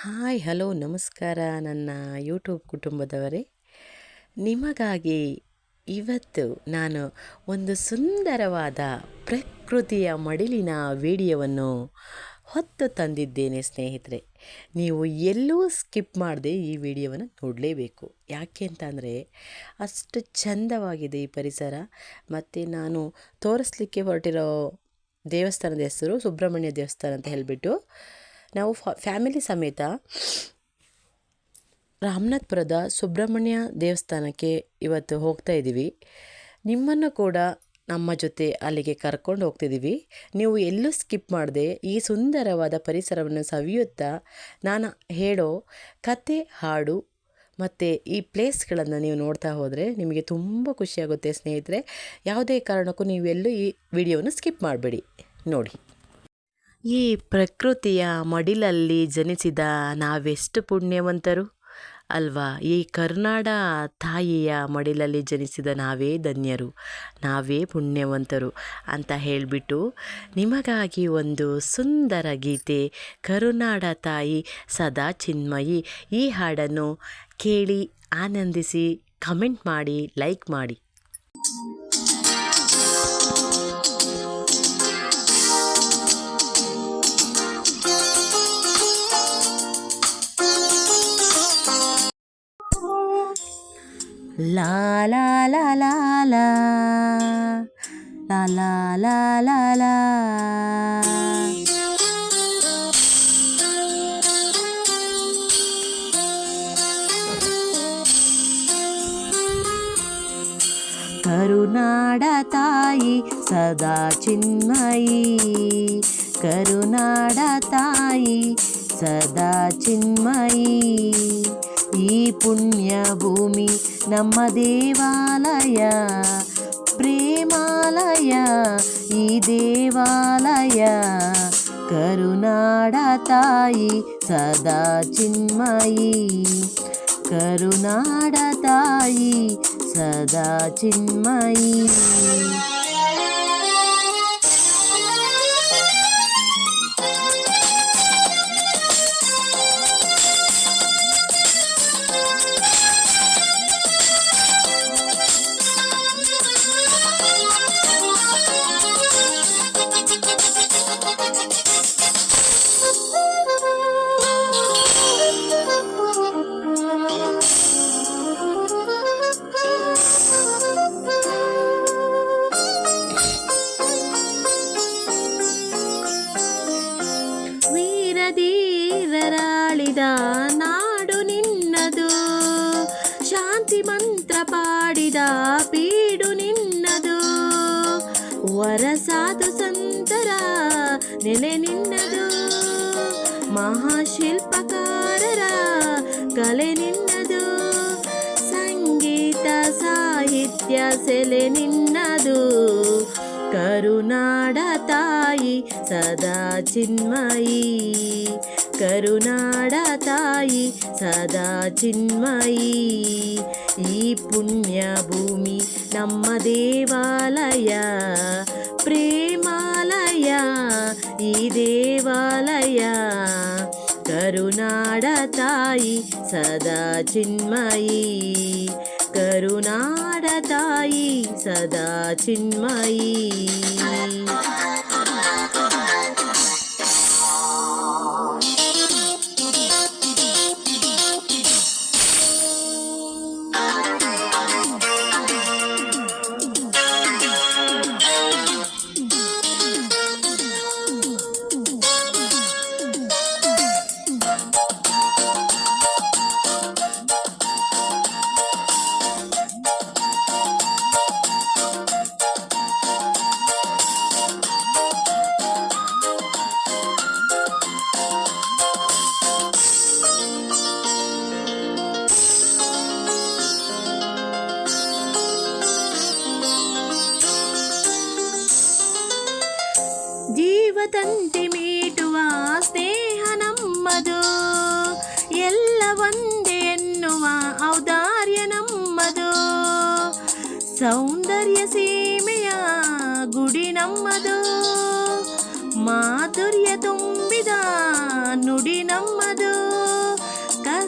Hi, hello, ನಮಸ್ಕಾರ ನನ್ನ YouTube ಕುಟುಂಬದವರೇ. ನಿಮಗಾಗಿ ಇವತ್ತು ನಾನು ಒಂದು ಸುಂದರವಾದ ಪ್ರಕೃತಿಯ ಮಡಿಲಿನ ವಿಡಿಯೋವನ್ನು ಹೊತ್ತು ತಂದಿದ್ದೇನೆ ಸ್ನೇಹಿತರೆ. ನೀವು ಎಲ್ಲೂ ಸ್ಕಿಪ್ ಮಾಡದೆ ಈ ವಿಡಿಯೋವನ್ನು ನೋಡಲೇಬೇಕು. ಯಾಕೆ ಅಂತಂದರೆ ಅಷ್ಟು ಚಂದವಾಗಿದೆ ಈ ಪರಿಸರ. ಮತ್ತು ನಾನು ತೋರಿಸ್ಲಿಕ್ಕೆ ಹೊರಟಿರೋ ದೇವಸ್ಥಾನದ ಹೆಸರು ಸುಬ್ರಹ್ಮಣ್ಯ ದೇವಸ್ಥಾನ ಅಂತ ಹೇಳಿಬಿಟ್ಟು ನಾವು ಫ್ಯಾಮಿಲಿ ಸಮೇತ ರಾಮನಾಥ್ಪುರದ ಸುಬ್ರಹ್ಮಣ್ಯ ದೇವಸ್ಥಾನಕ್ಕೆ ಇವತ್ತು ಹೋಗ್ತಾ ಇದ್ದೀವಿ. ನಿಮ್ಮನ್ನು ಕೂಡ ನಮ್ಮ ಜೊತೆ ಅಲ್ಲಿಗೆ ಕರ್ಕೊಂಡು ಹೋಗ್ತಿದ್ದೀವಿ. ನೀವು ಎಲ್ಲೂ ಸ್ಕಿಪ್ ಮಾಡದೆ ಈ ಸುಂದರವಾದ ಪರಿಸರವನ್ನು ಸವಿಯುತ್ತಾ ನಾನು ಹೇಳೋ ಕತೆ, ಹಾಡು ಮತ್ತು ಈ ಪ್ಲೇಸ್ಗಳನ್ನು ನೀವು ನೋಡ್ತಾ ಹೋದರೆ ನಿಮಗೆ ತುಂಬ ಖುಷಿಯಾಗುತ್ತೆ ಸ್ನೇಹಿತರೆ. ಯಾವುದೇ ಕಾರಣಕ್ಕೂ ನೀವೆಲ್ಲೂ ಈ ವಿಡಿಯೋನ ಸ್ಕಿಪ್ ಮಾಡಬೇಡಿ. ನೋಡಿ. ಈ ಪ್ರಕೃತಿಯ ಮಡಿಲಲ್ಲಿ ಜನಿಸಿದ ನಾವೆಷ್ಟು ಪುಣ್ಯವಂತರು? ಅಲ್ವಾ, ಈ ಕರುನಾಡ ತಾಯಿಯ ಮಡಿಲಲ್ಲಿ ಜನಿಸಿದ ನಾವೇ ಧನ್ಯರು, ನಾವೇ ಪುಣ್ಯವಂತರು ಅಂತ ಹೇಳಿಬಿಟ್ಟು ನಿಮಗಾಗಿ ಒಂದು ಸುಂದರ ಗೀತೆ, ಕರುನಾಡ ತಾಯಿ ಸದಾ ಚಿನ್ಮಯಿ, ಈ ಹಾಡನ್ನು ಕೇಳಿ ಆನಂದಿಸಿ ಕಮೆಂಟ್ ಮಾಡಿ, ಲೈಕ್ ಮಾಡಿ. La la la la la La la la la la ಕರುನಾಡ ತಾಯಿ ಸದಾ ಚಿನ್ಮಯಿ ಕರುನಾಡ ತಾಯಿ ಸದಾ ಚಿನ್ಮಯಿ ಈ ಪುಣ್ಯ ಭೂಮಿ ನಮ್ಮ ದೇವಾಲಯ ಪ್ರೇಮಾಲಯ ಈ ದೇವಾಲಯ ಕರುನಾಡ ತಾಯಿ ಸದಾ ಚಿನ್ಮಯಿ ಕರುನಾಡ ತಾಯಿ ಸದಾ ಚಿನ್ಮಯಿ ವರಸಾದು ಸಂತರ, ನೆಲೆ ನಿನ್ನದು. ಮಹಾಶಿಲ್ಪಕಾರರ, ಕಲೆ ನಿನ್ನದು. ಸಂಗೀತ ಸಾಹಿತ್ಯ ಸೆಲೆ ನಿನ್ನದು. ಕರುನಾಡ ತಾಯಿ ಸದಾ ಚಿನ್ಮಯಿ. ಕರುನಾಡ ತಾಯಿ ಸದಾ ಚಿನ್ಮಯಿ ಈ ಪುಣ್ಯ ಭೂಮಿ ನಮ್ಮ ದೇವಾಲಯ ಪ್ರೇಮಾಲಯ ಈ ದೇವಾಲಯ ಕರುನಾಡ ತಾಯಿ ಸದಾ ಚಿನ್ಮಯಿ ಕರುನಾಡ ತಾಯಿ ಸದಾ ಚಿನ್ಮಯಿ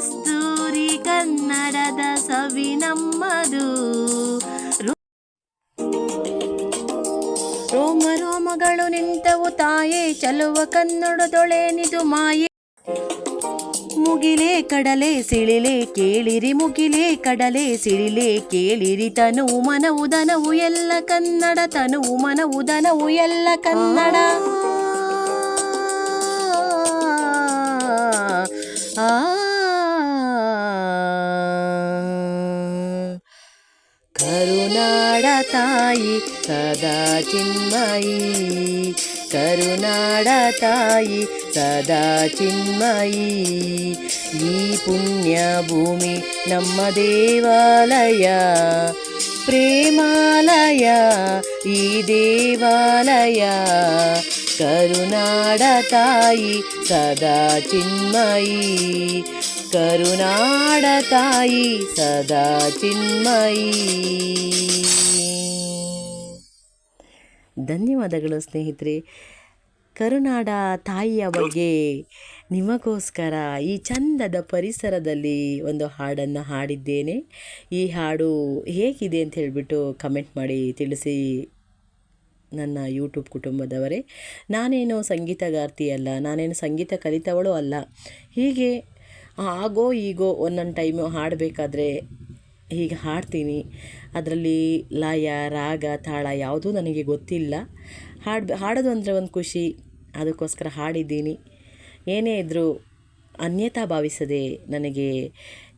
ಕಸ್ತೂರಿ ಕನ್ನಡದ ಸವಿ ನಮ್ಮದು ರೋಮ ರೋಮಗಳು ನಿಂತವು ತಾಯೇ ಚಲುವ ಕನ್ನಡದೊಳೆನಿದು ಮಾಯೆ ಮುಗಿಲೇ ಕಡಲೆ ಸಿಳಿಲೆ ಕೇಳಿರಿ ಮುಗಿಲೇ ಕಡಲೆ ಸಿಳಿಲೆ ಕೇಳಿರಿ ತನು ಮನವು ದನವು ಎಲ್ಲ ಕನ್ನಡ ತನು ಮನವು ದನವು ಎಲ್ಲ ಕನ್ನಡ ಆ ಕರುನಾಡ ತಾಯಿ ಸದಾ ಚಿನ್ಮಯಿ ಕರುನಾಡ ತಾಯಿ ಸದಾ ಚಿನ್ಮಯಿ ಈ ಪುಣ್ಯ ಭೂಮಿ ನಮ್ಮ ದೇವಾಲಯ ಪ್ರೇಮಾಲಯ ಈ ದೇವಾಲಯ ಕರುನಾಡ ತಾಯಿ ಸದಾ ಚಿನ್ಮಯಿ ಕರುನಾಡ ತಾಯಿ ಸದಾ ಚಿನ್ಮಯಿ. ಧನ್ಯವಾದಗಳು ಸ್ನೇಹಿತರೆ. ಕರುನಾಡ ತಾಯಿಯ ಬಗ್ಗೆ ನಿಮಗೋಸ್ಕರ ಈ ಚಂದದ ಪರಿಸರದಲ್ಲಿ ಒಂದು ಹಾಡನ್ನು ಹಾಡಿದ್ದೇನೆ. ಈ ಹಾಡು ಹೇಗಿದೆ ಅಂತ ಹೇಳಿಬಿಟ್ಟು ಕಮೆಂಟ್ ಮಾಡಿ ತಿಳಿಸಿ ನನ್ನ ಯೂಟ್ಯೂಬ್ ಕುಟುಂಬದವರೇ. ನಾನೇನು ಸಂಗೀತಗಾರ್ತಿ ಅಲ್ಲ, ನಾನೇನು ಸಂಗೀತ ಕಲಿತವಳು ಅಲ್ಲ. ಹೀಗೆ ಆಗೋ ಈಗೋ ಒಂದೊಂದು ಟೈಮು ಹಾಡಬೇಕಾದ್ರೆ ಹೀಗೆ ಹಾಡ್ತೀನಿ. ಅದರಲ್ಲಿ ಲಯ, ರಾಗ, ತಾಳ ಯಾವುದೂ ನನಗೆ ಗೊತ್ತಿಲ್ಲ. ಹಾಡು ಹಾಡೋದು ಅಂದರೆ ಒಂದು ಖುಷಿ. ಅದಕ್ಕೋಸ್ಕರ ಹಾಡಿದ್ದೀನಿ. ಏನೇ ಇದ್ದರೂ ಅನ್ಯತಾ ಭಾವಿಸದೆ ನನಗೆ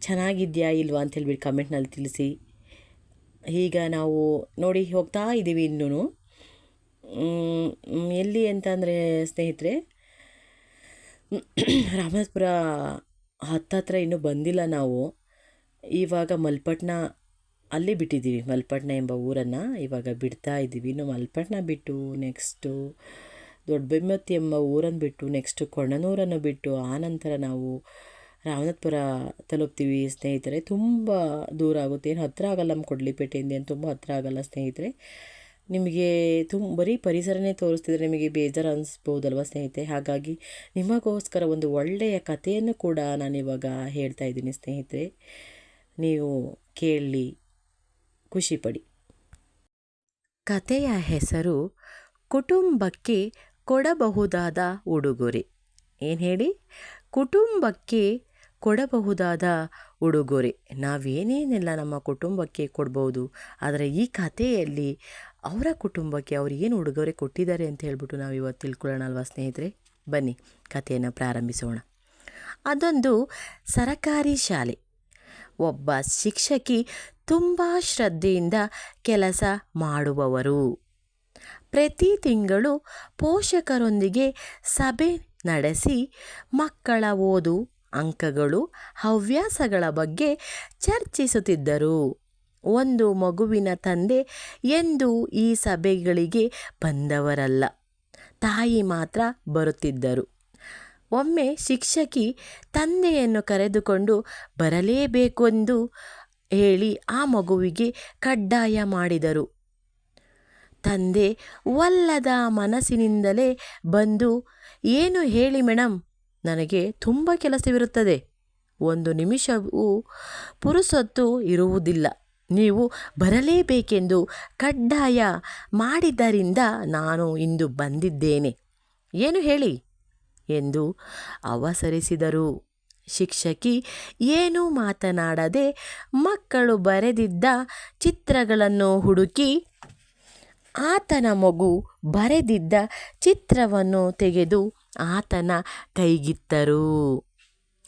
ಚೆನ್ನಾಗಿದೆಯಾ ಇಲ್ವಾ ಅಂತ ಹೇಳ್ಬಿಟ್ಟು ಕಮೆಂಟ್ನಲ್ಲಿ ತಿಳಿಸಿ. ಈಗ ನಾವು ನೋಡಿ ಹೋಗ್ತಾ ಇದ್ದೀವಿ ಇನ್ನೂ. ಎಲ್ಲಿ ಅಂತಂದರೆ ಸ್ನೇಹಿತರೆ ರಾಮನಾಥಪುರ ಹತ್ತತ್ರ ಇನ್ನೂ ಬಂದಿಲ್ಲ ನಾವು. ಇವಾಗ ಮಲ್ಪಟ್ನ ಅಲ್ಲಿ ಬಿಟ್ಟಿದ್ದೀವಿ, ಮಲ್ಪಟ್ನ ಎಂಬ ಊರನ್ನು. ಇವಾಗ ಬಿಡ್ತಾ ಇದ್ದೀವಿ. ಇನ್ನು ಮಲ್ಪಟ್ನ ಬಿಟ್ಟು ನೆಕ್ಸ್ಟು ದೊಡ್ಡಬೆಮ್ಮತ್ತಿ ಎಂಬ ಊರನ್ನು ಬಿಟ್ಟು ನೆಕ್ಸ್ಟು ಕೊಣನೂರನ್ನು ಬಿಟ್ಟು ಆನಂತರ ನಾವು ರಾಮನಾಥಪುರ ತಲುಪ್ತೀವಿ ಸ್ನೇಹಿತರೆ. ತುಂಬ ದೂರ ಆಗುತ್ತೆ. ಏನು ಹತ್ತಿರ ಆಗಲ್ಲ ನಮ್ಮ ಕೊಡ್ಲಿಪೇಟೆಯಿಂದ. ಏನು ತುಂಬ ಹತ್ತಿರ ಆಗಲ್ಲ ಸ್ನೇಹಿತರೆ. ನಿಮಗೆ ತುಂಬ ಬರೀ ಪರಿಸರನೇ ತೋರಿಸ್ತಿದ್ರೆ ನಿಮಗೆ ಬೇಜಾರು ಅನಿಸ್ಬೋದಲ್ವ ಸ್ನೇಹಿತೆ? ಹಾಗಾಗಿ ನಿಮಗೋಸ್ಕರ ಒಂದು ಒಳ್ಳೆಯ ಕಥೆಯನ್ನು ಕೂಡ ನಾನಿವಾಗ ಹೇಳ್ತಾ ಇದ್ದೀನಿ ಸ್ನೇಹಿತರೆ. ನೀವು ಕೇಳಿ ಖುಷಿಪಡಿ ಕಥೆಯ ಹೆಸರು, ಕುಟುಂಬಕ್ಕೆ ಕೊಡಬಹುದಾದ ಉಡುಗೊರೆ. ಏನು ಹೇಳಿ? ಕುಟುಂಬಕ್ಕೆ ಕೊಡಬಹುದಾದ ಉಡುಗೊರೆ. ನಾವೇನೇನೆಲ್ಲ ನಮ್ಮ ಕುಟುಂಬಕ್ಕೆ ಕೊಡ್ಬೋದು, ಆದರೆ ಈ ಕಥೆಯಲ್ಲಿ ಅವರ ಕುಟುಂಬಕ್ಕೆ ಅವ್ರು ಏನು ಉಡುಗೊರೆ ಕೊಟ್ಟಿದ್ದಾರೆ ಅಂತ ಹೇಳ್ಬಿಟ್ಟು ನಾವು ಇವತ್ತು ತಿಳ್ಕೊಳ್ಳೋಣ ಅಲ್ವಾ ಸ್ನೇಹಿತರೆ? ಬನ್ನಿ, ಕಥೆಯನ್ನು ಪ್ರಾರಂಭಿಸೋಣ. ಅದೊಂದು ಸರಕಾರಿ ಶಾಲೆ. ಒಬ್ಬ ಶಿಕ್ಷಕಿ ತುಂಬ ಶ್ರದ್ಧೆಯಿಂದ ಕೆಲಸ ಮಾಡುವವರು. ಪ್ರತಿ ತಿಂಗಳು ಪೋಷಕರೊಂದಿಗೆ ಸಭೆ ನಡೆಸಿ ಮಕ್ಕಳ ಓದು ಅಂಕಗಳು, ಹವ್ಯಾಸಗಳ ಬಗ್ಗೆ ಚರ್ಚಿಸುತ್ತಿದ್ದರು. ಒಂದು ಮಗುವಿನ ತಂದೆ ಎಂದು ಈ ಸಭೆಗಳಿಗೆ ಬಂದವರಲ್ಲ. ತಾಯಿ ಮಾತ್ರ ಬರುತ್ತಿದ್ದರು. ಒಮ್ಮೆ ಶಿಕ್ಷಕಿ ತಂದೆಯನ್ನು ಕರೆದುಕೊಂಡು ಬರಲೇಬೇಕೆಂದು ಹೇಳಿ ಆ ಮಗುವಿಗೆ ಕಡ್ಡಾಯ ಮಾಡಿದರು. ತಂದೆ ಒಲ್ಲದ ಮನಸ್ಸಿನಿಂದಲೇ ಬಂದು, ಏನು ಹೇಳಿ ಮೇಡಮ್ ನನಗೆ ತುಂಬ ಕೆಲಸವಿರುತ್ತದೆ. ಒಂದು ನಿಮಿಷವೂ ಪುರುಸೊತ್ತು ಇರುವುದಿಲ್ಲ. ನೀವು ಬರಲೇಬೇಕೆಂದು ಕಡ್ಡಾಯ ಮಾಡಿದ್ದರಿಂದ ನಾನು ಇಂದು ಬಂದಿದ್ದೇನೆ. ಏನು ಹೇಳಿ? ಎಂದು ಅವಸರಿಸಿದರು. ಶಿಕ್ಷಕಿ ಏನೂ ಮಾತನಾಡದೆ ಮಕ್ಕಳು ಬರೆದಿದ್ದ ಚಿತ್ರಗಳನ್ನು ಹುಡುಕಿ ಆತನ ಮಗು ಬರೆದಿದ್ದ ಚಿತ್ರವನ್ನು ತೆಗೆದು ಆತನ ಕೈಗಿತ್ತರು.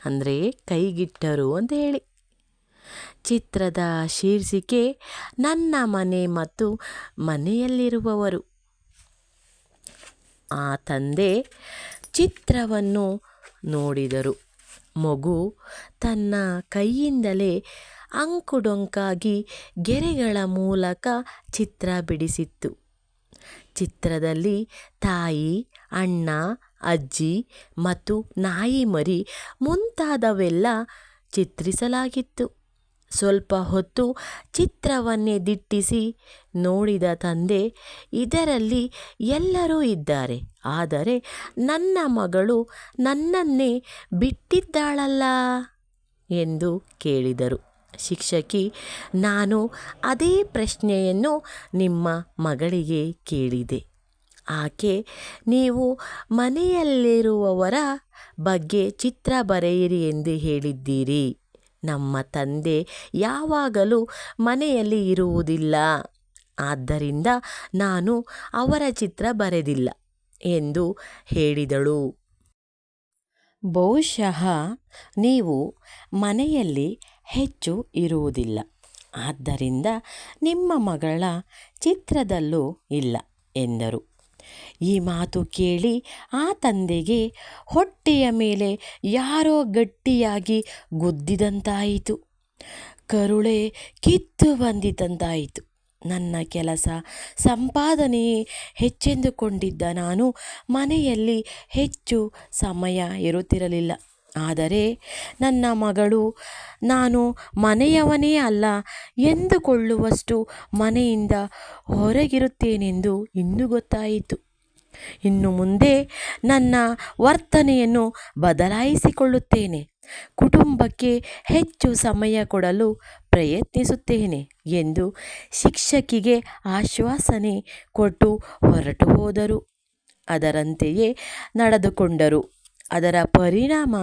ಅಂದರೆ ಕೈಗಿಟ್ಟರು ಅಂತ ಹೇಳಿ. ಚಿತ್ರದ ಶೀರ್ಷಿಕೆ ನನ್ನ ಮನೆ ಮತ್ತು ಮನೆಯಲ್ಲಿರುವವರು. ಆ ತಂದೆ ಚಿತ್ರವನ್ನು ನೋಡಿದರು. ಮಗು ತನ್ನ ಕೈಯಿಂದಲೇ ಅಂಕುಡೊಂಕಾಗಿ ಗೆರೆಗಳ ಮೂಲಕ ಚಿತ್ರ ಬಿಡಿಸಿತ್ತು. ಚಿತ್ರದಲ್ಲಿ ತಾಯಿ, ಅಣ್ಣ, ಅಜ್ಜಿ ಮತ್ತು ನಾಯಿ ಮರಿ ಮುಂತಾದವೆಲ್ಲ ಚಿತ್ರಿಸಲಾಗಿತ್ತು. ಸ್ವಲ್ಪ ಹೊತ್ತು ಚಿತ್ರವನ್ನೇ ದಿಟ್ಟಿಸಿ ನೋಡಿದ ತಂದೆ, ಇದರಲ್ಲಿ ಎಲ್ಲರೂ ಇದ್ದಾರೆ. ಆದರೆ ನನ್ನ ಮಗಳು ನನ್ನನ್ನೇ ಬಿಟ್ಟಿದ್ದಾಳಲ್ಲ ಎಂದು ಕೇಳಿದರು. ಶಿಕ್ಷಕಿ, ನಾನು ಅದೇ ಪ್ರಶ್ನೆಯನ್ನು ನಿಮ್ಮ ಮಗಳಿಗೆ ಕೇಳಿದೆ. ಆಕೆ, ನೀವು ಮನೆಯಲ್ಲಿರುವವರ ಬಗ್ಗೆ ಚಿತ್ರ ಬರೆಯಿರಿ ಎಂದು ಹೇಳಿದ್ದೀರಿ. ನಮ್ಮ ತಂದೆ ಯಾವಾಗಲೂ ಮನೆಯಲ್ಲಿ ಇರುವುದಿಲ್ಲ. ಆದ್ದರಿಂದ ನಾನು ಅವರ ಚಿತ್ರ ಬರೆದಿಲ್ಲ ಎಂದು ಹೇಳಿದಳು. ಬಹುಶಃ ನೀವು ಮನೆಯಲ್ಲಿ ಹೆಚ್ಚು ಇರುವುದಿಲ್ಲ. ಆದ್ದರಿಂದ ನಿಮ್ಮ ಮಗಳ ಚಿತ್ರದಲ್ಲೂ ಇಲ್ಲ ಎಂದರು. ಈ ಮಾತು ಕೇಳಿ ಆ ತಂದೆಗೆ ಹೊಟ್ಟೆಯ ಮೇಲೆ ಯಾರೋ ಗಟ್ಟಿಯಾಗಿ ಗುದ್ದಿದಂತಾಯಿತು. ಕರುಳೆ ಕಿತ್ತು ಬಂದಿದ್ದಂತಾಯಿತು. ನನ್ನ ಕೆಲಸ ಸಂಪಾದನೆಯೇ ಹೆಚ್ಚೆಂದುಕೊಂಡಿದ್ದ ನಾನು ಮನೆಯಲ್ಲಿ ಹೆಚ್ಚು ಸಮಯ ಇರುತ್ತಿರಲಿಲ್ಲ. ಆದರೆ ನನ್ನ ಮಗಳು, ನಾನು ಮನೆಯವನೇ ಅಲ್ಲ, ಎಂದುಕೊಳ್ಳುವಷ್ಟು ಮನೆಯಿಂದ ಹೊರಗಿರುತ್ತೇನೆಂದು ಇಂದು ಗೊತ್ತಾಯಿತು. ಇನ್ನು ಮುಂದೆ ನನ್ನ ವರ್ತನೆಯನ್ನು ಬದಲಾಯಿಸಿಕೊಳ್ಳುತ್ತೇನೆ. ಕುಟುಂಬಕ್ಕೆ ಹೆಚ್ಚು ಸಮಯ ಕೊಡಲು ಪ್ರಯತ್ನಿಸುತ್ತೇನೆ ಎಂದು ಶಿಕ್ಷಕಿಗೆ ಆಶ್ವಾಸನೆ ಕೊಟ್ಟು ಹೊರಟು ಹೋದರು. ಅದರಂತೆಯೇ ನಡೆದುಕೊಂಡರು. ಅದರ ಪರಿಣಾಮ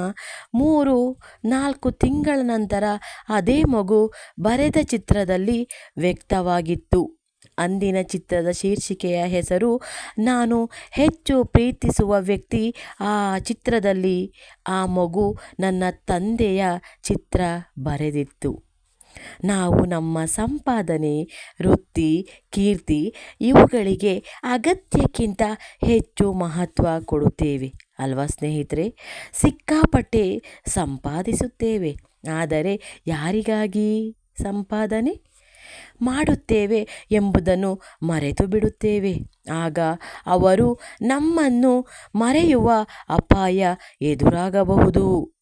ಮೂರು, ನಾಲ್ಕು ತಿಂಗಳ ನಂತರ ಅದೇ ಮಗು ಬರೆದ ಚಿತ್ರದಲ್ಲಿ ವ್ಯಕ್ತವಾಗಿತ್ತು. ಅಂದಿನ ಚಿತ್ರದ ಶೀರ್ಷಿಕೆಯ ಹೆಸರು, ನಾನು ಹೆಚ್ಚು ಪ್ರೀತಿಸುವ ವ್ಯಕ್ತಿ ಆ ಚಿತ್ರದಲ್ಲಿ, ಆ ಮಗು ನನ್ನ ತಂದೆಯ ಚಿತ್ರ ಬರೆದಿತ್ತು. ನಾವು ನಮ್ಮ ಸಂಪಾದನೆ, ವೃತ್ತಿ, ಕೀರ್ತಿ ಇವುಗಳಿಗೆ ಅಗತ್ಯಕ್ಕಿಂತ ಹೆಚ್ಚು ಮಹತ್ವ ಕೊಡುತ್ತೇವೆ. ಅಲ್ವಾ ಸ್ನೇಹಿತರೆ? ಸಿಕ್ಕಾಪಟ್ಟೆ ಸಂಪಾದಿಸುತ್ತೇವೆ. ಆದರೆ ಯಾರಿಗಾಗಿ ಸಂಪಾದನೆ? ಮಾಡುತ್ತೇವೆ ಎಂಬುದನ್ನು ಮರೆತು ಬಿಡುತ್ತೇವೆ. ಆಗ ಅವರು ನಮ್ಮನ್ನು ಮರೆಯುವ ಅಪಾಯ ಎದುರಾಗಬಹುದು.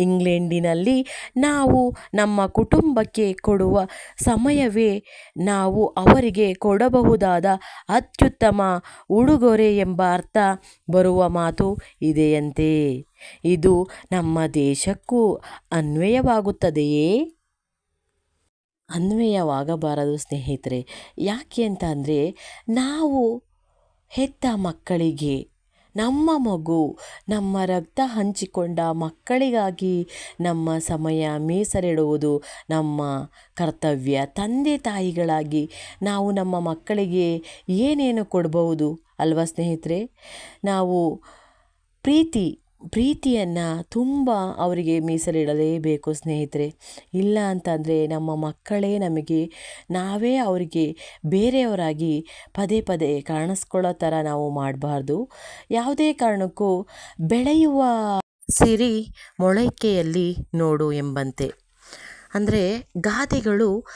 ಇಂಗ್ಲೆಂಡಿನಲ್ಲಿ ನಾವು ನಮ್ಮ ಕುಟುಂಬಕ್ಕೆ ಕೊಡುವ ಸಮಯವೇ ನಾವು ಅವರಿಗೆ ಕೊಡಬಹುದಾದ ಅತ್ಯುತ್ತಮ ಉಡುಗೊರೆ ಎಂಬ ಅರ್ಥ ಬರುವ ಮಾತು ಇದೆಯಂತೆ. ಇದು ನಮ್ಮ ದೇಶಕ್ಕೂ ಅನ್ವಯವಾಗುತ್ತದೆಯೇ? ಅನ್ವಯವಾಗಬಾರದು ಸ್ನೇಹಿತರೆ. ಯಾಕೆ ಅಂತ ಅಂದರೆ ನಾವು ಹೆತ್ತ ಮಕ್ಕಳಿಗೆ ನಮ್ಮ ಮಗು ನಮ್ಮ ರಕ್ತ ಹಂಚಿಕೊಂಡ ಮಕ್ಕಳಿಗಾಗಿ ನಮ್ಮ ಸಮಯ ಮೀಸಲಿಡುವುದು ನಮ್ಮ ಕರ್ತವ್ಯ. ತಂದೆ ತಾಯಿಗಳಾಗಿ ನಾವು ನಮ್ಮ ಮಕ್ಕಳಿಗೆ ಏನೇನು ಕೊಡಬಹುದು? ಅಲ್ವಾ ಸ್ನೇಹಿತರೆ? ನಾವು ಪ್ರೀತಿ ಪ್ರೀತಿಯನ್ನು ತುಂಬ ಅವರಿಗೆ ಮೀಸಲಿಡಲೇಬೇಕು, ಸ್ನೇಹಿತರೆ. ಇಲ್ಲ ಅಂತಂದರೆ ನಮ್ಮ ಮಕ್ಕಳೇ ನಮಗೆ ನಾವೇ ಅವರಿಗೆ ಬೇರೆಯವರಾಗಿ ಪದೇ ಪದೇ ಕಾಣಿಸ್ಕೊಳ್ಳೋ ಥರ ನಾವು ಮಾಡಬಾರ್ದು. ಯಾವುದೇ ಕಾರಣಕ್ಕೂ ಬೆಳೆಯುವ ಸಿರಿ ಮೊಳಕೆಯಲ್ಲಿ ನೋಡು ಎಂಬಂತೆ. ಅಂದರೆ ಗಾದೆಗಳು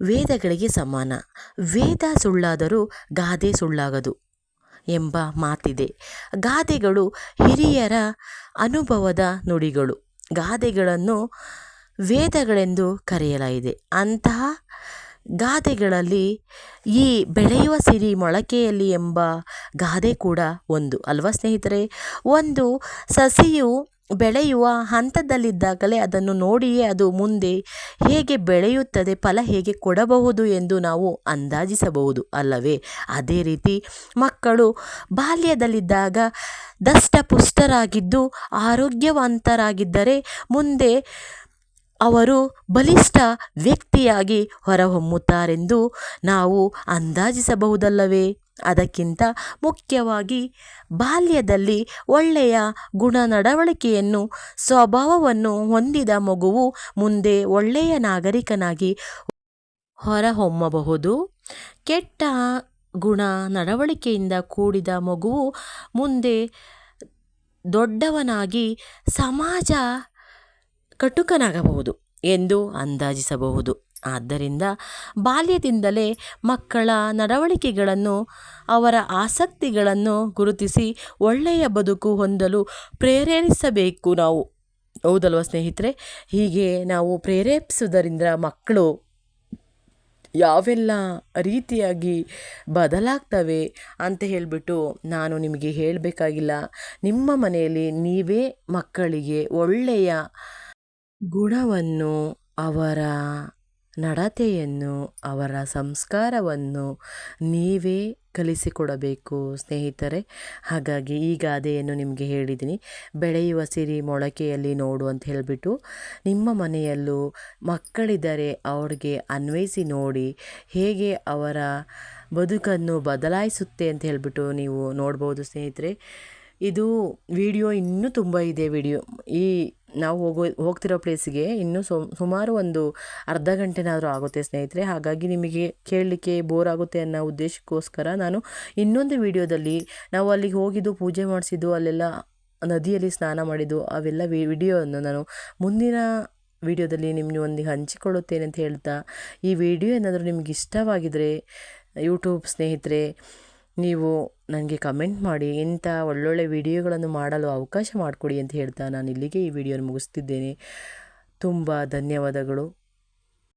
ವೇದಗಳಿಗೆ ಸಮಾನ. ವೇದ ಸುಳ್ಳಾದರೂ ಗಾದೆ ಸುಳ್ಳಾಗದು. ಎಂಬ ಮಾತಿದೆ. ಗಾದೆಗಳು ಹಿರಿಯರ ಅನುಭವದ ನುಡಿಗಳು. ಗಾದೆಗಳನ್ನು ವೇದಗಳೆಂದು ಕರೆಯಲಾಗಿದೆ. ಅಂತಹ ಗಾದೆಗಳಲ್ಲಿ ಈ ಬೆಳೆಯುವ ಸಿರಿ ಮೊಳಕೆಯಲ್ಲಿ ಎಂಬ ಗಾದೆ ಕೂಡ ಒಂದು. ಅಲ್ವಾ ಸ್ನೇಹಿತರೆ? ಒಂದು ಸಸಿಯು ಬೆಳೆಯುವ ಹಂತದಲ್ಲಿದ್ದಾಗಲೇ ಅದನ್ನು ನೋಡಿಯೇ ಅದು ಮುಂದೆ ಹೇಗೆ ಬೆಳೆಯುತ್ತದೆ, ಫಲ ಹೇಗೆ ಕೊಡಬಹುದು ಎಂದು ನಾವು ಅಂದಾಜಿಸಬಹುದು ಅಲ್ಲವೇ? ಅದೇ ರೀತಿ ಮಕ್ಕಳು ಬಾಲ್ಯದಲ್ಲಿದ್ದಾಗ ದಷ್ಟಪುಷ್ಟರಾಗಿದ್ದು ಆರೋಗ್ಯವಂತರಾಗಿದ್ದರೆ ಮುಂದೆ ಅವರು ಬಲಿಷ್ಠ ವ್ಯಕ್ತಿಯಾಗಿ ಹೊರಹೊಮ್ಮುತ್ತಾರೆಂದು ನಾವು ಅಂದಾಜಿಸಬಹುದಲ್ಲವೇ? ಅದಕ್ಕಿಂತ ಮುಖ್ಯವಾಗಿ ಬಾಲ್ಯದಲ್ಲಿ ಒಳ್ಳೆಯ ಗುಣ ನಡವಳಿಕೆಯನ್ನು ಸ್ವಭಾವವನ್ನು ಹೊಂದಿದ ಮಗುವು ಮುಂದೆ ಒಳ್ಳೆಯ ನಾಗರಿಕನಾಗಿ ಹೊರಹೊಮ್ಮಬಹುದು. ಕೆಟ್ಟ ಗುಣ ನಡವಳಿಕೆಯಿಂದ ಕೂಡಿದ ಮಗುವು ಮುಂದೆ ದೊಡ್ಡವನಾಗಿ ಸಮಾಜ ಕಟುಕನಾಗಬಹುದು ಎಂದು ಅಂದಾಜಿಸಬಹುದು. ಆದ್ದರಿಂದ ಬಾಲ್ಯದಿಂದಲೇ ಮಕ್ಕಳ ನಡವಳಿಕೆಗಳನ್ನು, ಅವರ ಆಸಕ್ತಿಗಳನ್ನು ಗುರುತಿಸಿ ಒಳ್ಳೆಯ ಬದುಕು ಹೊಂದಲು ಪ್ರೇರೇಪಿಸಬೇಕು ನಾವು. ಹೌದಲ್ವ ಸ್ನೇಹಿತರೆ? ಹೀಗೆ ನಾವು ಪ್ರೇರೇಪಿಸುವುದರಿಂದ ಮಕ್ಕಳು ಯಾವೆಲ್ಲ ರೀತಿಯಾಗಿ ಬದಲಾಗ್ತವೆ ಅಂತ ಹೇಳಿಬಿಟ್ಟು ನಾನು ನಿಮಗೆ ಹೇಳಬೇಕಾಗಿಲ್ಲ. ನಿಮ್ಮ ಮನೆಯಲ್ಲಿ ನೀವೇ ಮಕ್ಕಳಿಗೆ ಒಳ್ಳೆಯ ಗುಣವನ್ನು, ಅವರ ನಡತೆಯನ್ನು, ಅವರ ಸಂಸ್ಕಾರವನ್ನು ನೀವೇ ಕಲಿಸಿಕೊಡಬೇಕು, ಸ್ನೇಹಿತರೆ. ಹಾಗಾಗಿ ಈ ಗಾದೆಯನ್ನು ನಿಮಗೆ ಹೇಳಿದ್ದೀನಿ. ಬೆಳೆಯುವ ಸಿರಿ ಮೊಳಕೆಯಲ್ಲಿ ನೋಡು ಅಂತ ಹೇಳಿಬಿಟ್ಟು, ನಿಮ್ಮ ಮನೆಯಲ್ಲೂ ಮಕ್ಕಳಿದ್ದರೆ ಅವ್ರಿಗೆ ಅನ್ವಯಿಸಿ ನೋಡಿ, ಹೇಗೆ ಅವರ ಬದುಕನ್ನು ಬದಲಾಯಿಸುತ್ತೆ ಅಂತ ಹೇಳಿಬಿಟ್ಟು ನೀವು ನೋಡ್ಬೋದು, ಸ್ನೇಹಿತರೆ. ಇದು ವಿಡಿಯೋ ಇನ್ನೂ ತುಂಬ ಇದೆ ವಿಡಿಯೋ. ಈ ನಾವು ಹೋಗೋ, ಹೋಗ್ತಿರೋ ಪ್ಲೇಸಿಗೆ ಇನ್ನೂ ಸುಮಾರು ಒಂದು ಅರ್ಧ ಗಂಟೆನಾದರೂ ಆಗುತ್ತೆ ಸ್ನೇಹಿತರೆ. ಹಾಗಾಗಿ ನಿಮಗೆ ಕೇಳಲಿಕ್ಕೆ ಬೋರ್ ಆಗುತ್ತೆ ಅನ್ನೋ ಉದ್ದೇಶಕ್ಕೋಸ್ಕರ ನಾನು ಇನ್ನೊಂದು ವಿಡಿಯೋದಲ್ಲಿ ನಾವು ಅಲ್ಲಿಗೆ ಹೋಗಿದ್ದು, ಪೂಜೆ ಮಾಡಿಸಿದ್ದು, ಅಲ್ಲೆಲ್ಲ ನದಿಯಲ್ಲಿ ಸ್ನಾನ ಮಾಡಿದ್ದು, ಅವೆಲ್ಲ ವಿಡಿಯೋವನ್ನು ನಾನು ಮುಂದಿನ ವಿಡಿಯೋದಲ್ಲಿ ನಿಮ್ಮೊಂದಿಗೆ ಹಂಚಿಕೊಳ್ಳುತ್ತೇನೆ ಅಂತ ಹೇಳ್ತಾ ಈ ವಿಡಿಯೋ ಏನಾದರೂ ನಿಮ್ಗೆ ಇಷ್ಟವಾಗಿದ್ದರೆ ಯೂಟ್ಯೂಬ್ ಸ್ನೇಹಿತರೆ ನೀವು ನನಗೆ ಕಮೆಂಟ್ ಮಾಡಿ, ಇಂಥ ಒಳ್ಳೊಳ್ಳೆ ವಿಡಿಯೋಗಳನ್ನು ಮಾಡಲು ಅವಕಾಶ ಮಾಡಿಕೊಡಿ ಅಂತ ಹೇಳ್ತಾ ನಾನು ಇಲ್ಲಿಗೆ ಈ ವಿಡಿಯೋನ ಮುಗಿಸ್ತಿದ್ದೇನೆ. ತುಂಬ ಧನ್ಯವಾದಗಳು.